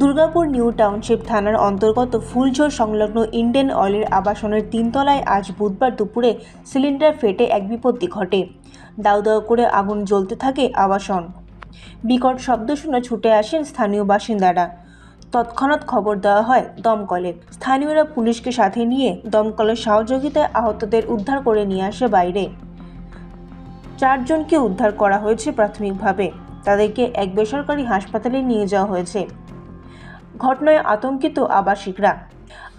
Durgapur new township থানার অন্তর্গত ফুলঝোর সংলগ্ন ইন্ডিয়ান অয়েলের আবাসনের তিনতলায় আজ বুধবার দুপুরে সিলিন্ডার ফেটে এক বিপত্তি ঘটে। দাউ দাউ করে আগুন জ্বলতে থাকে আবাসন। বিকট শব্দ শুনে ছুটে আসেন স্থানীয় বাসিন্দারা। তৎক্ষণাৎ খবর দেওয়া হয় দমকলে। স্থানীয়রা পুলিশকে সাথে নিয়ে দমকলের সহযোগিতায় আহতদের উদ্ধার করে নিয়ে আসে বাইরে। চারজনকে উদ্ধার করা হয়েছে প্রাথমিকভাবে। তাদেরকে এক বেসরকারি হাসপাতালে নিয়ে যাওয়া হয়েছে। ঘটনায় আতঙ্কিত আবাসিকরা।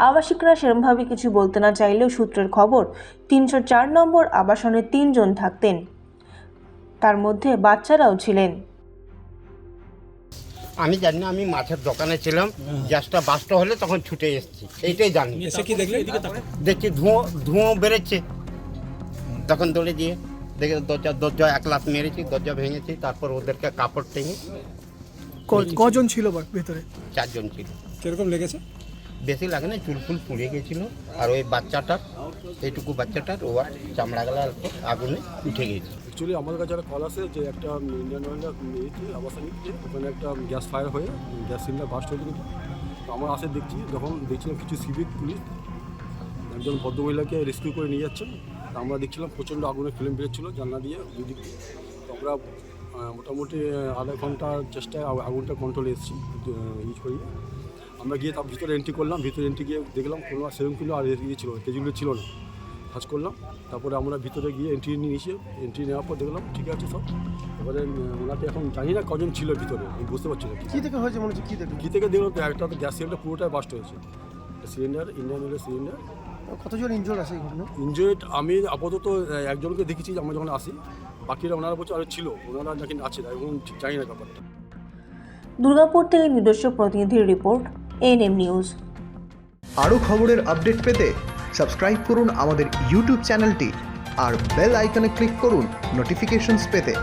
আবাসিকরা সেরমভাবে কিছু বলতে না চাইলেও সূত্রের খবর তিনশো চার নম্বর আবাসনে তিনজন থাকতেন। তার মধ্যে বাচ্চারাও ছিলেন। আমি জানি না আমি মাছের দোকানে ছিলাম গ্যাসটা বাস্ট হলে তখন ছুটে এসেছি এইটাই জানি। এসে কি দেখলে? এদিকে তাকাও। দেখছি ধুঁয়ো ধুঁয়ো বেরোচ্ছে তখন দৌড়ে দিয়ে দেখে দরজা দরজা এক লাত মেরেছি দরজা ভেঙেছি তারপর ওদেরকে কাপড় টেঙে কজন ছিল বা- ভেতরে? চারজন ছিল। কীরকম লেগেছে? বেশি লাগে না চুল ফুল পুড়ে গেছিল। আর ওই বাচ্চাটার এইটুকু বাচ্চাটার ও আর চামড়া গেলা অল্প আগুনে উঠে গেছে। অ্যাকচুয়ালি আমাদের কাছে একটা কল আসে যে একটা ইন্ডিয়ান অয়েলের ইয়েতে আবাসনিক ওখানে একটা গ্যাস ফায়ার হয়ে গ্যাস সিলিন্ডার বাস্ট হয়ে গেছে। তো আমরা আসে দেখছি যখন দেখছিলাম কিছু সিভিক পুলিশ একজন ভদ্রমহিলাকে রেস্কিউ করে নিয়ে যাচ্ছেন তা আমরা দেখছিলাম প্রচণ্ড আগুনের ফিল্ম বেরোচ্ছিলো জানলা দিয়ে দুই দিক তো আমরা মোটামুটি আধা ঘণ্টার চেষ্টায় আগুনটা কন্ট্রোলে এসেছি ইউজ করি। আমরা গিয়ে তার ভিতরে এন্ট্রি করলাম ভিতরে এন্ট্রি গিয়ে দেখলাম কোনো সেরকম কিলো আর ইয়ে ছিল কেজিগুলো ছিল না। কাজ করলাম তারপরে আমরা ভিতরে গিয়ে এন্ট্রি নিয়েছি এন্ট্রি নেওয়ার পর দেখলাম ঠিক আছে সব। এবারে ওনাকে এখন জানি না কজন ছিল ভিতরে আমি বুঝতে পারছি না কী। থেকে হয়েছে মনে হচ্ছে কী থেকে? কী থেকে দেখলাম তো একটা গ্যাস সিলিন্ডার পুরোটাই বাস্ট হয়েছে। সিলিন্ডার ইন্ডিয়ান অয়েলের সিলিন্ডার। কতজন ইনজোর আছে ঘটনা? আমি আপাতত একজনকে দেখেছি আমরা যখন আসি বাকিরা ওনারা বলছে আরও ছিল ওনারা নাকি আছে এখন ঠিক জানি না ব্যাপারটা। দুর্গাপুর থেকে নিজস্ব প্রতিনিধির রিপোর্ট এনএম নিউজ আরও খবরের আপডেট পেতে সাবস্ক্রাইব করুন আমাদের ইউটিউব চ্যানেলটি আর বেল আইকনে ক্লিক করুন নোটিফিকেশনস পেতে।